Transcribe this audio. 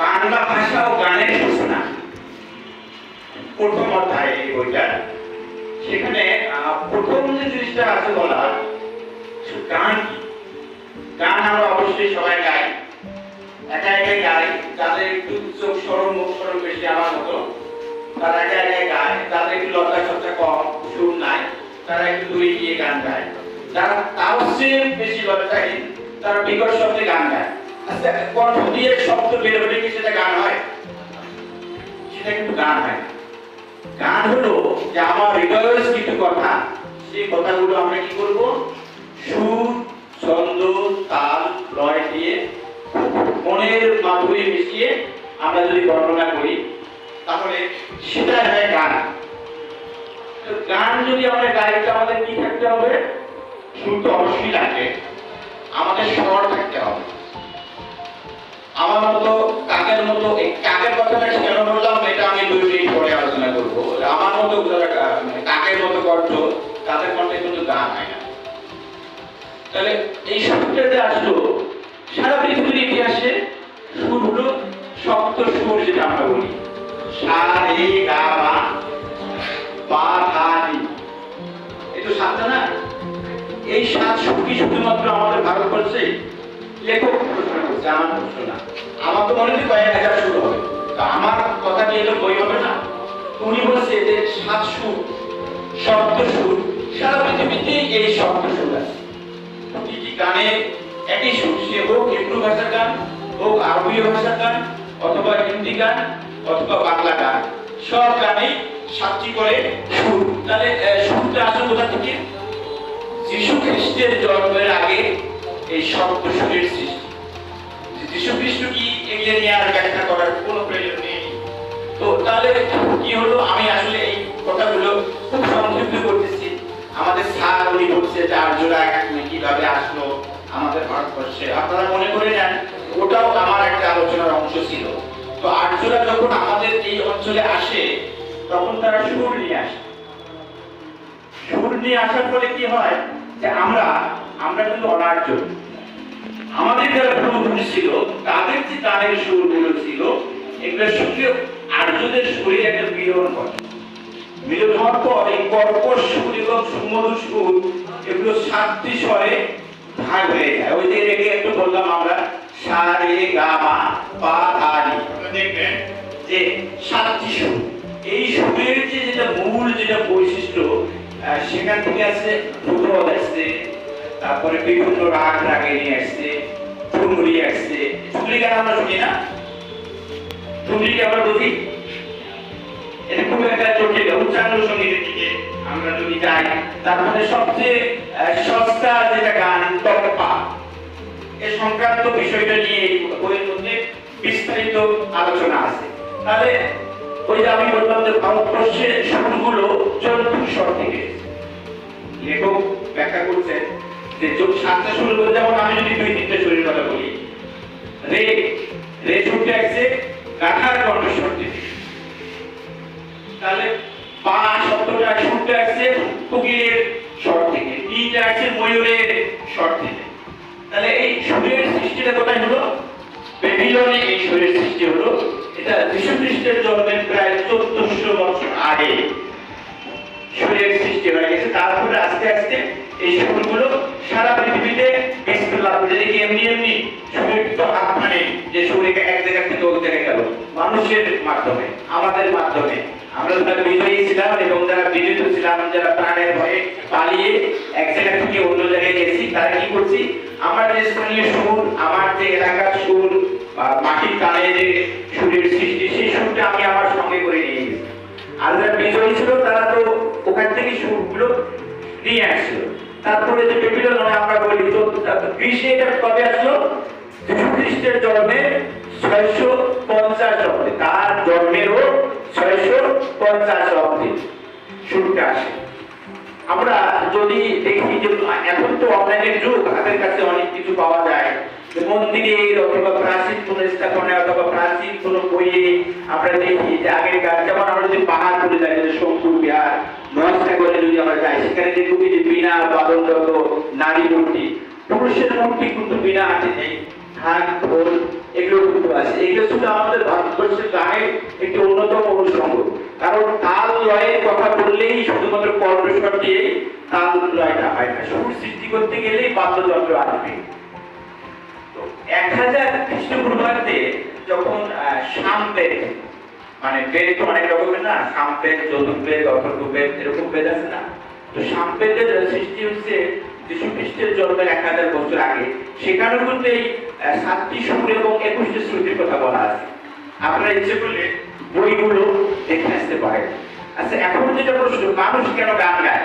বাংলা ভাষা ও গানের সূচনা। প্রথম অধ্যায় এই বইটা সেখানে প্রথম যে জিনিসটা আছে বলা গান কি? গান আমরা অবশ্যই সবাই গাই। একা একা গাই, যাদের একটু চোখ সরম মুখ সরম বেশি আমার মতো। তারা গায় যাদের একটু লজ্জা সজ্জা কম, সুর নাই, তারা একটু দূরে গিয়ে গান গায়। যারা বেশি তারা বিকট শব্দে গান গায়। আচ্ছা কণ্ঠ দিয়ে শব্দ বের হলে কি সেটা গান হয়? সেটা কিন্তু গান হয়। গান হলো যে আমার কিছু কথা, সেই কথাগুলো আমরা কি করব? সুর, ছন্দ, তাল, লয় দিয়ে মনের মাধুরী মিশিয়ে আমরা যদি বর্ণনা করি তাহলে সেটা হয় গান। তো গান যদি আমরা গাই তো আমাদের কি থাকতে হবে? সুর তো অবশ্যই লাগবে। আমাদের স্বর থাকতে হবে। আমার মতো কাকের মতো কাকের কথাটা কেন বললাম? এটা আমি দুই মিনিট পরে আলোচনা করব। আমার মতো মানে কাকের মতো কণ্ঠ, তাদের কণ্ঠে কিন্তু গান হয় না। তাহলে এই সুরটা যে আসলো, সারা পৃথিবীর ইতিহাসে সুর হলো সপ্ত সুর যেটা আমরা বলি। সা রে একই সুর, সে হোক হিব্রু ভাষার গান, হোক আরবীয় ভাষার গান, অথবা হিন্দি গান অথবা বাংলা গান সব গানে সাতটি করে সুর। তাহলে সুরটা আসলে কোথা থেকে? যিশু খ্রিস্টের জন্মের আগে এই শব্দ সুরের সৃষ্টি। যিশু খ্রিস্ট কি এগুলো নিয়ে আর ব্যাখ্যা করার কোনো প্রয়োজন নেই। তো তাহলে কি হলো? আমি আসলে এই কথাগুলো খুব সংক্ষিপ্ত করতেছি। আমাদের স্যার উনি বলছে যে আর্যরা কীভাবে আসলো আমাদের ভারতবর্ষে? আপনারা মনে করে নেন, ওটাও আমার একটা আলোচনার অংশ ছিল। তো আর্যরা যখন আমাদের এই অঞ্চলে আসে, তখন তারা সুর নিয়ে আসে। সুর নিয়ে আসার ফলে কি হয় যে আমরা আমরা কিন্তু অনার্য। আমাদের যারা পূর্বপুরুষ ছিল, তাদের যে গানের সুরগুলো ছিল এগুলোর সঙ্গে আর্যদের সুরে একটা মিলন ঘটে মিলন হওয়ার পর এই কর্কশ সুর এবং সুমধুর সুর, এগুলো সাতটি স্বরে ভাগ হয়ে যায়। ওই যে একটু বললাম আমরা, সা, রে, গা, মা, পা সাতটি সুর এই সুরের যে যেটা মূল যেটা বৈশিষ্ট্য সেখান থেকে আসছে ধ্রুপদ আসছে, তারপরে বিভিন্ন রাগ রাগে নিয়ে আসছে ঠুমরি আসছে। ঠুমরি গান আমরা শুনি না। ঠুমরিকে আমরা বুঝি এটা খুব একটা জটিল। উচ্চাঙ্গ সঙ্গীতের দিকে আমরা যদি যাই তারপরে সবচেয়ে সস্তা যেটা গান টপ্পা এ সংক্রান্ত বিষয়টা নিয়ে বইয়ের মধ্যে বিস্তারিত আলোচনা আছে। তাহলে ওই যে আমি বললাম যে ভারতবর্ষের সুরগুলো স্বর থেকে। লেখক ব্যাখ্যা করছেন যে সাতটা সুর বলতে যেমন আমি যদি দুই তিনটে সুরের কথা বলি, রে রে সুরটা আসছে গাথার কণ্ঠস্বর থেকে। তাহলে পা শব্দটা সুরটা আসছে কোকিলের স্বর থেকে টিটা আসছে ময়ূরের স্বর থেকে। তাহলে এই সুরের সৃষ্টিটা কোথায় হলো? বেবিলনে এই সুরের সৃষ্টি হলো এটা যীশু খ্রিস্টের জন্মের প্রায় চোদ্দশো বছর আগে সুরের সৃষ্টি হয়ে গেছে। তারপরে আস্তে আস্তে এই সুরগুলো সারা পৃথিবীতে বিস্তার লাভ করেছে কি এমনি এমনি সুরের তো হাত মানে যে সুর এক জায়গা থেকে ওই জায়গায় গেল। মানুষের মাধ্যমে, আমাদের মাধ্যমে। আমরা যারা বিজয়ী ছিলাম এবং যারা বিজিত ছিলাম, যারা প্রাণের ভয়ে পালিয়ে এক জায়গা থেকে অন্য জায়গায় গেছি, তারা কি করছি? আমার যে স্থানীয় সুর, আমার যে এলাকার সুর মাটির কানে যে সুরের সৃষ্টি, সেই সুরটা আমি আমার সঙ্গে করে নিয়ে গেছি আর যারা বিজয়ী ছিল, তারা তো ওখান থেকে সুরগুলো নিয়ে আসছিল। তারপরে যে বেবিলন আমরা বলি, তো গ্রীষ্মে এটা কবে আসলো? খ্রিস্টের জন্মে ছয়শো পঞ্চাশ অব্দে। তার জন্মেরও ছয়শো পঞ্চাশ অব্দে শুরুটা আসে। আমরা যদি দেখি যে এখন তো অনলাইনের যুগ, হাতের কাছে অনেক কিছু পাওয়া যায়। মন্দিরে অথবা প্রাচীন কোন স্থাপনায় অথবা প্রাচীন বইয়ে আমরা দেখি যে আগের যেমন আমরা যদি পাহাড় করে যাই শঙ্কুর বিহার, মহেশ ঠাকুর যদি আমরা যাই, সেখানে যে বিনা নারী মূর্তি, পুরুষের মূর্তি কিন্তু বিনা হাতে নেই। ঢোল, এগুলো কিন্তু আছে। এগুলো শুধু আমাদের ভারতবর্ষের গানের একটি অন্যতম অনুষঙ্গ। কারণ তাল, লয়ের কথা বললেই শুধুমাত্র হয় না। সুর সৃষ্টি করতে গেলেই বাদ্যযন্ত্র আসবে। তো এক হাজার খ্রিস্টপূর্বাব্দে যখন মানে বেদ তো অনেক রকমের না এরকম বেদ আছে না? তো সৃষ্টি হচ্ছে, যিশু খ্রিস্টের জন্মের এক হাজার বছর আগে সেখানেও কিন্তু এই সাতটি সুর এবং একুশটি শ্রুতির কথা বলা আছে। আপনারা ইচ্ছে করলে বইগুলো দেখে আসতে পারেন। আচ্ছা এখন যেটা প্রশ্ন মানুষ কেন গান গায়?